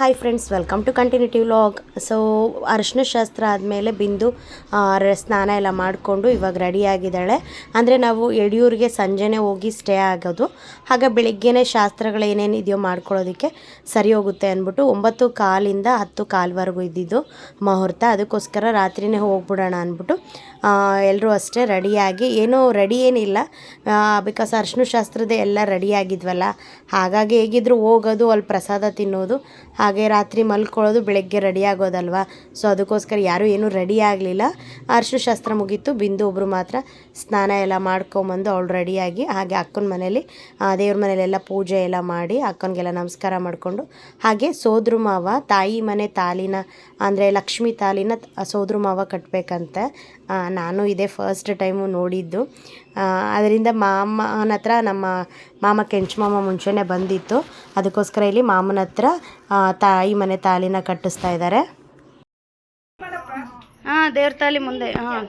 Hi friends welcome to continuative vlog so ಅರಿಶಿನ ಶಾಸ್ತ್ರ ಆದಮೇಲೆ ಬಿಂದು ಸ್ನಾನ ಎಲ್ಲ ಮಾಡಿಕೊಂಡು ಇವಾಗ ರೆಡಿಯಾಗಿದ್ದಾಳೆ ಅಂದರೆ ನಾವು ಯಡಿಯೂರಿಗೆ ಸಂಜೆನೇ ಹೋಗಿ ಸ್ಟೇ ಆಗೋದು. ಹಾಗೆ ಬೆಳಿಗ್ಗೆನೇ ಶಾಸ್ತ್ರಗಳು ಏನೇನಿದೆಯೋ ಮಾಡ್ಕೊಳ್ಳೋದಕ್ಕೆ ಸರಿ ಹೋಗುತ್ತೆ ಅಂದ್ಬಿಟ್ಟು ಒಂಬತ್ತು ಕಾಲಿಂದ ಹತ್ತು ಕಾಲ್ವರೆಗೂ ಇದ್ದಿದ್ದು ಮುಹೂರ್ತ. ಅದಕ್ಕೋಸ್ಕರ ರಾತ್ರಿನೇ ಹೋಗ್ಬಿಡೋಣ ಅಂದ್ಬಿಟ್ಟು ಎಲ್ಲರೂ ಅಷ್ಟೇ ರೆಡಿಯಾಗಿ ಏನೂ ರೆಡಿ ಏನಿಲ್ಲ. ಬಿಕಾಸ್ ಅರಿಶಿನ ಶಾಸ್ತ್ರದ ಎಲ್ಲ ರೆಡಿಯಾಗಿದ್ವಲ್ಲ ಹಾಗಾಗಿ ಹೇಗಿದ್ರು ಹೋಗೋದು, ಅಲ್ಲಿ ಪ್ರಸಾದ ತಿನ್ನೋದು ಹಾಗೆ ರಾತ್ರಿ ಮಲ್ಕೊಳ್ಳೋದು ಬೆಳಗ್ಗೆ ರೆಡಿ ಆಗೋದಲ್ವಾ? ಸೊ ಅದಕ್ಕೋಸ್ಕರ ಯಾರೂ ಏನೂ ರೆಡಿ ಆಗಲಿಲ್ಲ. ಅರ್ಶು ಶಾಸ್ತ್ರ ಮುಗೀತು. ಬಿಂದು ಒಬ್ಬರು ಮಾತ್ರ ಸ್ನಾನ ಎಲ್ಲ ಮಾಡ್ಕೊಂಬಂದು ಅವಳು ರೆಡಿಯಾಗಿ ಹಾಗೆ ಅಕ್ಕನ ಮನೇಲಿ ದೇವ್ರ ಮನೇಲೆಲ್ಲ ಪೂಜೆ ಎಲ್ಲ ಮಾಡಿ ಅಕ್ಕನಿಗೆಲ್ಲ ನಮಸ್ಕಾರ ಮಾಡಿಕೊಂಡು, ಹಾಗೆ ಸೋದ್ರ ಮಾವ, ತಾಯಿ ಮನೆ ತಾಲಿನ, ಅಂದರೆ ಲಕ್ಷ್ಮಿ ತಾಲಿನ ಸೋದ್ರ ಮಾವ ಕಟ್ಟಬೇಕಂತೆ ನಾನು ಇದೇ ಫಸ್ಟ್ ಟೈಮು ನೋಡಿದ್ದು. ಅದರಿಂದ ಮಾಮನ ಹತ್ರ ನಮ್ಮ ಮಾಮ ಕೆಂಚು ಮಾಮ ಮುಂಚೆನೇ ಬಂದಿತ್ತು. ಅದಕ್ಕೋಸ್ಕರ ಇಲ್ಲಿ ಮಾಮನ ಹತ್ರ ತಾಯಿ ಮನೆ ತಾಲಿನ ಕಟ್ಟಿಸ್ತಾ ಇದ್ದಾರೆ. ಹಾಂ ದೇವ್ರ ತಾಲಿ ಮುಂದೆ ಹಾಂ.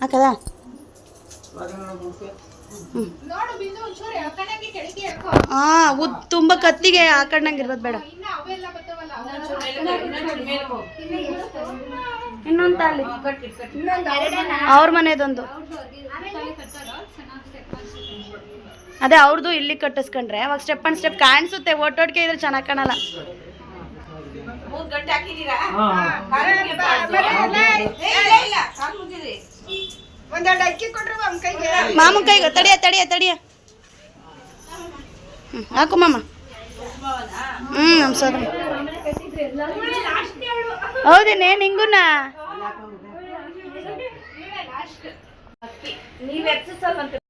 ಹಾಕದ? ಹಾಂ ಉದ್ ತುಂಬ ಕತ್ತಿಗೆ ಹಾಕೊಂಡಂಗೆ ಇರೋದು ಬೇಡ. ಇನ್ನ ಅವೆಲ್ಲ ಬರ್ತಾವಲ್ಲ ಇನ್ನೊಂದು ತಾಲಿ ಅವ್ರ ಮನೆದೊಂದು. ಅದೇ ಅವ್ರದ್ದು ಇಲ್ಲಿ ಕಟ್ಟಿಸ್ಕೊಂಡ್ರೆ. ಅವಾಗ ಸ್ಟೆಪ್ ಅಂಡ್ ಸ್ಟೆಪ್ ಕಾಣಿಸುತ್ತೆ ಒಟ್ಟೊಟ್ಟಿಗೆ ಇದ್ರೆ ಚೆನ್ನಾಗಿ ಕಾಣಲ್ಲ. ಒಂದೆರಡು ಅಕ್ಕಿ ಅವ್ನ ಕೈಗೆ. ಮಾಮನ್ ಕೈಗೆ ತಡಿಯ ತಡಿಯ ತಡಿಯ. ಹ್ಮ್, ಹಾಕು ಮಾಮ. ಹ್ಞೂ ನಮ್ಮ ಸರ್ ಹೌದೇನೆ ನಿಂಗುನ.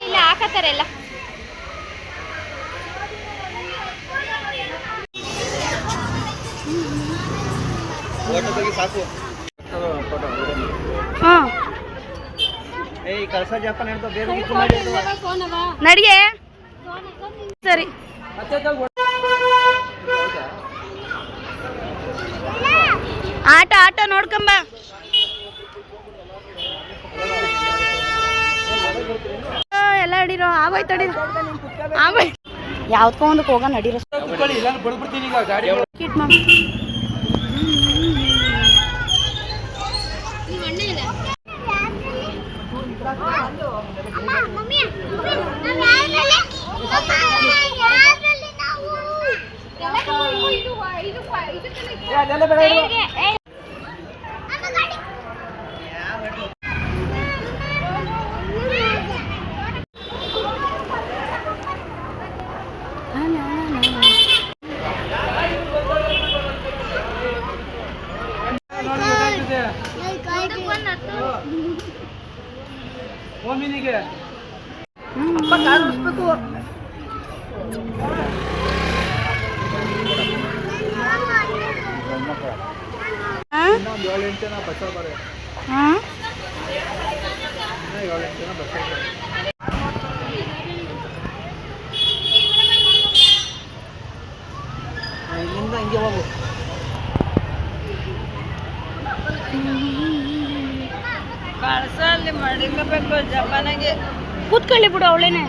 ಇಲ್ಲ ಹಾಕತ್ತಾರೆ ಎಲ್ಲ. ಹಾಂ ನಡಿಗೆ ಸರಿ. ಆಟ ಆಟ ನೋಡ್ಕೊಂಬ ಎಲ್ಲ ಹಿಡೀರೋ? ಆಗೋಯ್ತು ತಡೀರ ಆಗೋಯ್ತು. ಯಾವ್ದಕ್ಕೋ ಒಂದಕ್ಕೆ ಹೋಗ ನಡೀರೋ. ಕುತ್ಕೊಳ್ಳಿ ಇಲ್ಲ ಬಡ್ಬಿಡ್ತೀನಿ ಈಗ ಗಾಡಿ. ಕಿಟ್ ಮಾಡಿ. ಅದೆಲ್ಲ ಓಮಿನಿಗೆ ಅಪ್ಪ ಕಾಲು ಉಳಿಸ್ಬೇಕು ಇನ್ನೊಂದು ಏಳು ಎಂಟು ಜನ ಬಸ್ ಬರ್ತಾರೆ ಹಾಂ ಇನ್ನೂ ಏಳು ಎಂಟು ಜನ ಬಸ್ ಬರ್ತಾರೆ ಕೂತ್ಕೊಳ್ಳಿ ಬಿಡು ಅವಳೇನೆ.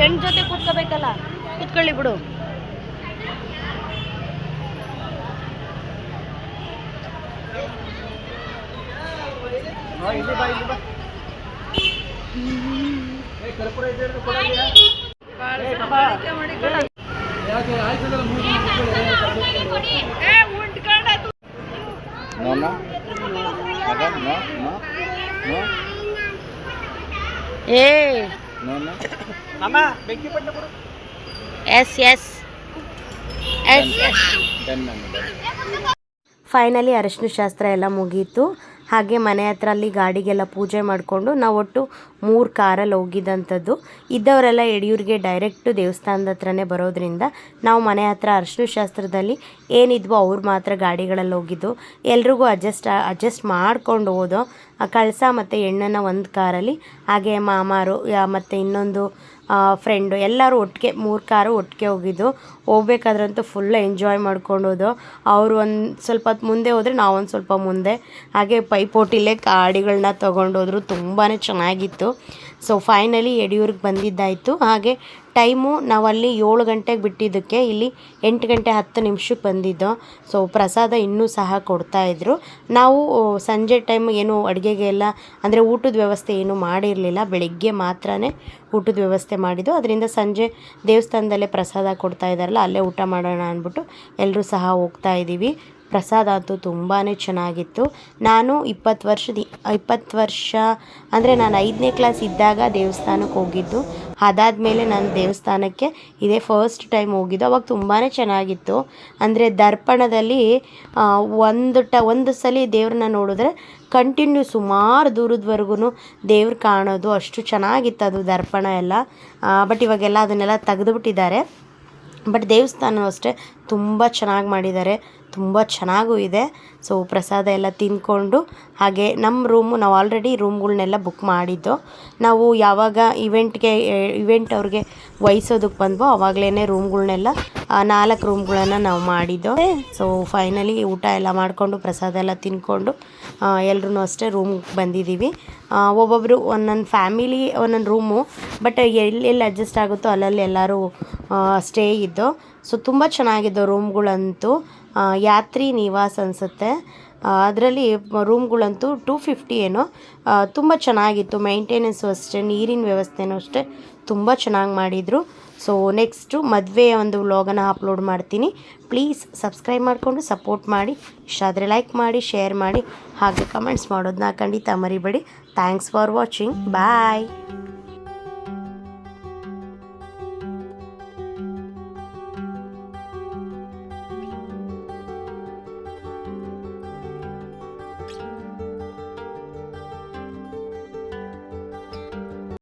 ಹೆಣ್ ಜೊತೆ ಕೂತ್ಕೋಬೇಕಲ್ಲ ಕೂತ್ಕೊಳ್ಳಿ ಬಿಡು. ಹಾ, ಇಲ್ಲಿ ಬಾ ಏ. no, no. ಅಮ್ಮ ಬೆಂಕಿ ಪಟ್ಟ ಕೊಡು. ಎಸ್ ಎಸ್ ಎಸ್ ಫೈನಲಿ ಅರಿಶಿನ ಶಾಸ್ತ್ರ ಎಲ್ಲ ಮುಗೀತು. ಹಾಗೆ ಮನೆ ಹತ್ರ ಅಲ್ಲಿ ಗಾಡಿಗೆಲ್ಲ ಪೂಜೆ ಮಾಡಿಕೊಂಡು ನಾವು ಒಟ್ಟು ಮೂರು ಕಾರಲ್ಲಿ ಹೋಗಿದ್ದಂಥದ್ದು ಇದ್ದವರೆಲ್ಲ ಯಡಿಯೂರಿಗೆ ಡೈರೆಕ್ಟು ದೇವಸ್ಥಾನದ ಹತ್ರನೇ ಬರೋದ್ರಿಂದ ನಾವು ಮನೆ ಹತ್ರ ಅರಶಿನ ಶಾಸ್ತ್ರದಲ್ಲಿ ಏನಿದ್ವೋ ಅವ್ರು ಮಾತ್ರ ಗಾಡಿಗಳಲ್ಲಿ ಹೋಗಿದ್ದು. ಎಲ್ರಿಗೂ ಅಡ್ಜಸ್ಟ್ ಅಡ್ಜಸ್ಟ್ ಮಾಡ್ಕೊಂಡು ಹೋದೋ ಕಳಸ ಮತ್ತು ಹೆಣ್ಣನ್ನ ಒಂದು ಕಾರಲ್ಲಿ, ಹಾಗೆ ಮಾಮಾರು ಮತ್ತು ಇನ್ನೊಂದು ಫ್ರೆಂಡು ಎಲ್ಲರೂ ಒಟ್ಟಿಗೆ, ಮೂರು ಕಾರು ಒಟ್ಟಿಗೆ ಹೋಗಿದ್ದು. ಹೋಗ್ಬೇಕಾದ್ರಂತೂ ಫುಲ್ ಎಂಜಾಯ್ ಮಾಡ್ಕೊಂಡು ಹೋದೋ ಅವರು ಒಂದು ಸ್ವಲ್ಪ ಹೊತ್ತು ಮುಂದೆ ಹೋದರೆ ನಾವೊಂದು ಸ್ವಲ್ಪ ಮುಂದೆ. ಹಾಗೆ ಪೈಪೋಟಿಲೇ ಗಾಡಿಗಳನ್ನ ತೊಗೊಂಡೋದ್ರು ತುಂಬಾ ಚೆನ್ನಾಗಿತ್ತು. ಸೊ ಫೈನಲಿ ಯಡಿಯೂರಿಗೆ ಬಂದಿದ್ದಾಯಿತು. ಹಾಗೆ ಟೈಮು ನಾವಲ್ಲಿ ಏಳು ಗಂಟೆಗೆ ಬಿಟ್ಟಿದ್ದಕ್ಕೆ ಇಲ್ಲಿ ಎಂಟು ಗಂಟೆ ಹತ್ತು ನಿಮಿಷಕ್ಕೆ ಬಂದಿದ್ದೋ. ಸೊ ಪ್ರಸಾದ ಇನ್ನೂ ಸಹ ಕೊಡ್ತಾಯಿದ್ರು ನಾವು ಸಂಜೆ ಟೈಮ್ ಏನು ಅಡುಗೆಗೆ ಎಲ್ಲ, ಅಂದರೆ ಊಟದ ವ್ಯವಸ್ಥೆ ಏನು ಮಾಡಿರಲಿಲ್ಲ. ಬೆಳಿಗ್ಗೆ ಮಾತ್ರ ಊಟದ ವ್ಯವಸ್ಥೆ ಮಾಡಿದ್ದು. ಅದರಿಂದ ಸಂಜೆ ದೇವಸ್ಥಾನದಲ್ಲೇ ಪ್ರಸಾದ ಕೊಡ್ತಾ ಇದ್ದಾರಲ್ಲ, ಅಲ್ಲೇ ಊಟ ಮಾಡೋಣ ಅಂದ್ಬಿಟ್ಟು ಎಲ್ಲರೂ ಸಹ ಹೋಗ್ತಾ ಇದ್ದೀವಿ. ಪ್ರಸಾದ ಅಂತೂ ತುಂಬಾ ಚೆನ್ನಾಗಿತ್ತು. ನಾನು ಇಪ್ಪತ್ತು ವರ್ಷದ ಇಪ್ಪತ್ತು ವರ್ಷ, ಅಂದರೆ ನಾನು ಐದನೇ ಕ್ಲಾಸ್ ಇದ್ದಾಗ ದೇವಸ್ಥಾನಕ್ಕೆ ಹೋಗಿದ್ದು. ಅದಾದ ಮೇಲೆ ನಾನು ದೇವಸ್ಥಾನಕ್ಕೆ ಇದೇ ಫಸ್ಟ್ ಟೈಮ್ ಹೋಗಿದ್ದು. ಅವಾಗ ತುಂಬಾ ಚೆನ್ನಾಗಿತ್ತು. ಅಂದರೆ ದರ್ಪಣದಲ್ಲಿ ಒಂದು ಟ, ಒಂದು ಸಲ ದೇವ್ರನ್ನ ನೋಡಿದ್ರೆ ಕಂಟಿನ್ಯೂ ಸುಮಾರು ದೂರದವರೆಗೂ ದೇವ್ರು ಕಾಣೋದು ಅಷ್ಟು ಚೆನ್ನಾಗಿತ್ತು ಅದು ದರ್ಪಣ ಎಲ್ಲ. ಬಟ್ ಇವಾಗೆಲ್ಲ ಅದನ್ನೆಲ್ಲ ತೆಗೆದುಬಿಟ್ಟಿದ್ದಾರೆ. ಬಟ್ ದೇವಸ್ಥಾನ ಅಷ್ಟೇ ತುಂಬ ಚೆನ್ನಾಗಿ ಮಾಡಿದ್ದಾರೆ. ತುಂಬ ಚೆನ್ನಾಗೂ ಇದೆ. ಸೊ ಪ್ರಸಾದ ಎಲ್ಲ ತಿಂದ್ಕೊಂಡು ಹಾಗೆ ನಮ್ಮ ರೂಮು ನಾವು ಆಲ್ರೆಡಿ ರೂಮ್ಗಳ್ನೆಲ್ಲ ಬುಕ್ ಮಾಡಿದ್ದು. ನಾವು ಯಾವಾಗ ಇವೆಂಟ್ಗೆ ಇವೆಂಟ್ ಅವ್ರಿಗೆ ವಹಿಸೋದಕ್ಕೆ ಬಂದ್ವೋ ಅವಾಗಲೇ ರೂಮ್ಗಳ್ನೆಲ್ಲ ನಾಲ್ಕು ರೂಮ್ಗಳನ್ನು ನಾವು ಮಾಡಿದ್ದು. ಸೊ ಫೈನಲಿ ಊಟ ಎಲ್ಲ ಮಾಡಿಕೊಂಡು ಪ್ರಸಾದ ಎಲ್ಲ ತಿಂದ್ಕೊಂಡು ಎಲ್ಲರೂ ಅಷ್ಟೇ ರೂಮ್ಗೆ ಬಂದಿದ್ದೀವಿ. ಒಬ್ಬೊಬ್ಬರು ಒಂದೊಂದು ಫ್ಯಾಮಿಲಿ ಒಂದೊಂದು ರೂಮು ಬಟ್ ಎಲ್ಲೆಲ್ಲಿ ಅಡ್ಜಸ್ಟ್ ಆಗುತ್ತೋ ಅಲ್ಲಲ್ಲಿ ಎಲ್ಲರೂ ಸ್ಟೇ ಇದ್ದು. ಸೊ ತುಂಬ ಚೆನ್ನಾಗಿದ್ದೋ ರೂಮ್ಗಳಂತೂ ಯಾತ್ರಿ ನಿವಾಸ ಅನಿಸುತ್ತೆ. ಅದರಲ್ಲಿ ರೂಮ್ಗಳಂತೂ ಟೂ ಫಿಫ್ಟಿ ಏನೋ. ತುಂಬ ಚೆನ್ನಾಗಿತ್ತು. ಮೈಂಟೆನೆನ್ಸು ಅಷ್ಟೇ, ನೀರಿನ ವ್ಯವಸ್ಥೆನೂ ಅಷ್ಟೇ ತುಂಬ ಚೆನ್ನಾಗಿ ಮಾಡಿದರು. ಸೊ ನೆಕ್ಸ್ಟು ಮದುವೆ ಒಂದು ವ್ಲಾಗನ್ನು ಅಪ್ಲೋಡ್ ಮಾಡ್ತೀನಿ. ಪ್ಲೀಸ್ ಸಬ್ಸ್ಕ್ರೈಬ್ ಮಾಡಿಕೊಂಡು ಸಪೋರ್ಟ್ ಮಾಡಿ. ಇಷ್ಟ ಆದರೆ ಲೈಕ್ ಮಾಡಿ ಶೇರ್ ಮಾಡಿ. ಹಾಗೆ ಕಮೆಂಟ್ಸ್ ಮಾಡೋದನ್ನ ಖಂಡಿತ ಮರಿಬೇಡಿ. Thanks for watching bye